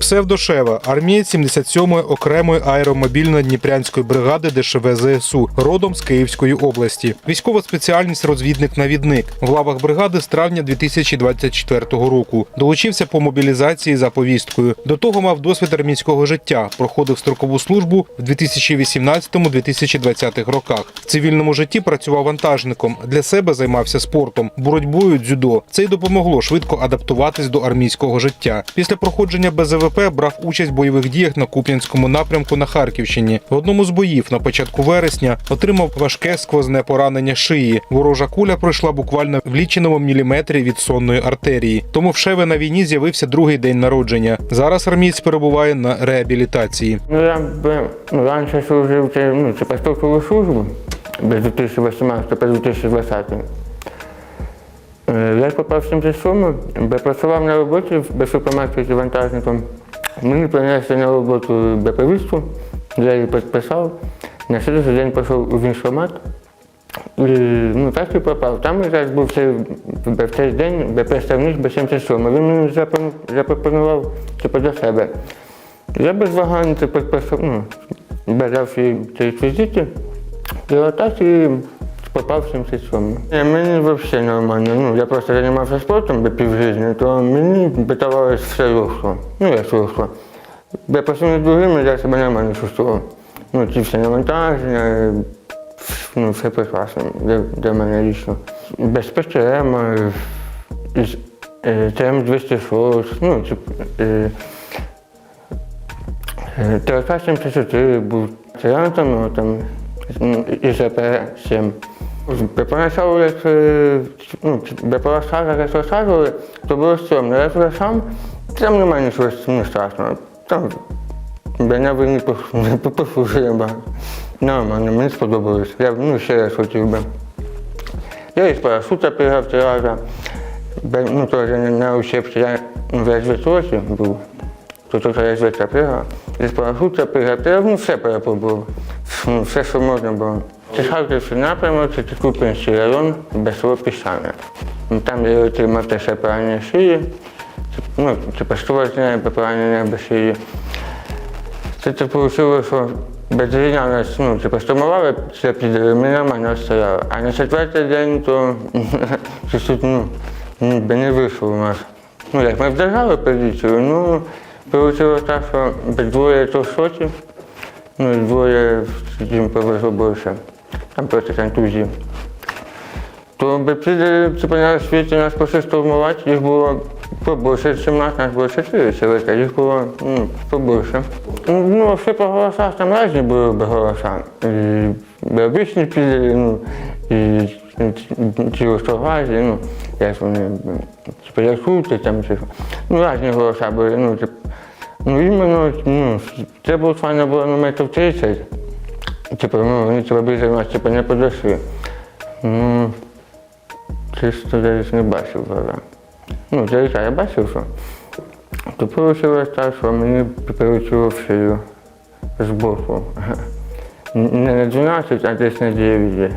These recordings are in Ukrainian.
Псевдошева, армієць 77-ї окремої аеромобільної дніпрянської бригади ДШВ ЗСУ, родом з Київської області. Військова спеціальність розвідник-навідник в лавах бригади з травня 2024 року. Долучився по мобілізації за повісткою. До того мав досвід армійського життя. Проходив строкову службу в 2018-2020 роках. В цивільному житті працював вантажником. Для себе займався спортом, боротьбою дзюдо. Це й допомогло швидко адаптуватись до армійського життя. Після проходження БЗВП брав участь в бойових діях на Куп'янському напрямку на Харківщині. В одному з боїв на початку вересня отримав важке сквозне поранення шиї. Ворожа куля пройшла буквально в ліченому міліметрі від сонної артерії. Тому в Шеве на війні з'явився другий день народження. Зараз армієць перебуває на реабілітації. Ну, я б раніше служив ну, це построкову службу без 2018 по 2020. Е, Я попав в 77 бо працював на роботі в супермаркеті вантажником. Мені принесли на роботу БПВісту, я її підписав. На слідчий день пішов у військкомат. І, ну, так і попав. Там якраз був цей, в цей день представник Б-77. Він мені запропонував- типу, до себе. Я без вагань це підписав, ну, бажав ці реквізити. І отак і попавшимся суммам. Е, мені взагалі нормально. Ну, Я просто займався спортом до пів жизни, то мені питавалось все русло. Ну, як русло. Я по з другими, я себе нормально чувствував. Ну, ті всі навантаження, ну, все прекрасно для, для мене лічно. Без ПТМ, е, ТМ-206, ну, е, типу, ТРК-74 був тирантом, ну, там, ІЗП-7. Перемішали, ну, перелашали, розлашали, то було стрьомно. Я вже сам, там немає нічого не страшного. Там мене ви не послужили багато. Нормально, мені сподобалось. Я ну, ще раз хотів би. Я із парашута пригав три рази. Ну, теж на ущепці я весь висоці був. Тут уже я звідси пригав. Із парашута пригав, я ну, все перепробував. Ну, все, що можна було. Це Харківський напрямок, це Купинський район, Піщане. Ну, Там я отримав теж поранення шиї. Ну, це пошкодження, поранення без шиї. Це так вийшло, що без рівня нас ну, типу, штурмували, це під нормально стояли. А на четвертий день то чуть-чуть ну, ну, би не вийшло у нас. Ну, як ми вдержали позицію, ну, вийшло так, що без двоє то в шоці, ну двоє їм повезло більше. Контузії. То би піде типу, на світі нас пішли штурмувати, їх було побільше, ніж нас, нас було 4 чоловіка, їх було ну, побільше. Ну, Ну, все по голосах там різні були би голоса. І обичні піде, ну, і ті острогази, ну, як вони, типу, як шути там, чи, ну, різні голоса були, ну, типу, ну, іменно, ну, файно було на метрів 30. Типу, ну, вони тебе ближче нас, типу, не подошли. Ну, чисто я їх не бачив зараз. Ну, це я бачив, що. То вийшло так, що мені прилетіло в шию збоку. Не на 12, а десь на 9.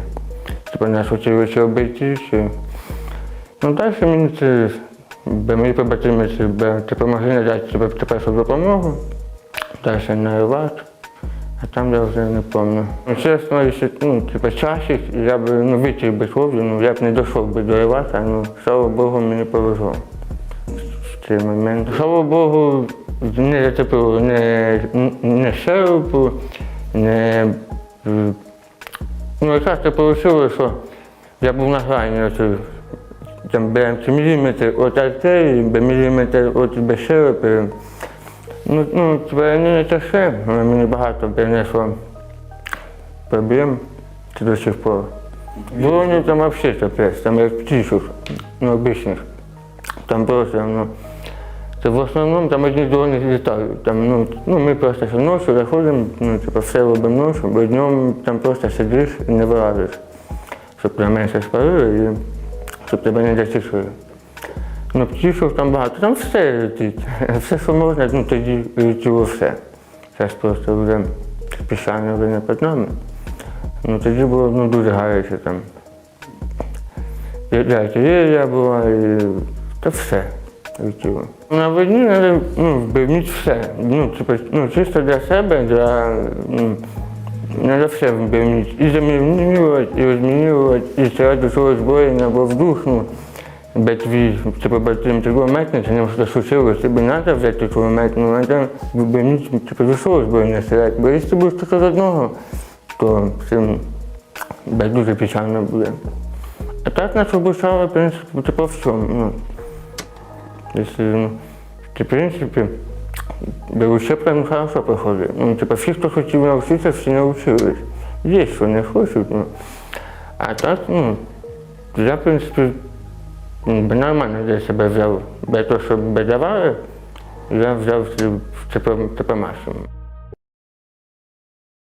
Типу нас хотіли ще обійти. Чи... Ну, далі мені це, мої побратимці б, типу, могли надати типу, першу допомогу, далі на іват, а там я вже не пам'ятаю. Ну, чесно, якщо, ну, типу, часик, я б ну, витяг би хлопців, ну, я б не дійшов би до івата, ну, слава Богу, мені повезло в цей момент. Слава Богу, не зацепило не, не шерпу, не. Ну, якраз так вийшло, що я був на грані, оце, там беремо міліметр від артерії, міліметр від без шерпи. Ну, ну, не тяжке, але мені багато принесло проблем до сих пор. Дрони там взагалі капець, там як птичок, ну, обичних. Там просто, ну, це в основному там одні дрони літають. Там, ну, ну, ми просто ще ночі заходимо, ну, типу, все робимо ночі, бо днем там просто сидиш і не вилазиш, щоб тебе менше спалили і щоб тебе не зачислили. Ну, птішок там багато, там все летить. Все, що можна, ну тоді летіло все. Зараз просто вже піщане вже не під нами. Ну тоді було ну, дуже гаряче там. Артилерія була, і та все летіло. На війні треба ну, вбивніть все. Ну, типу, ну, чисто для себе, для. Ну, треба все вбивніть. І замінювати, і розмінювати, і стріляти до свого озброєння або в битві, типу, битві кулеметниці, не що случилось, тобі треба взяти кулемет, ну, треба вбивніть, типу, до свого озброєння стріляти. Бо якщо будеш тільки з одного, то цим дуже печально буде. А так нас обучали, в принципі, типу, в. Ну, Если, ну, в принципе, да вообще прям хорошо проходит. Ну, типа, всі, хто хотів навчитися, всі навчились. Є, що не хочуть, ну. А так, ну, я, в принципі, ну, нормально для себе взяв. Бо то, що би давали, я взяв типу, по максимум.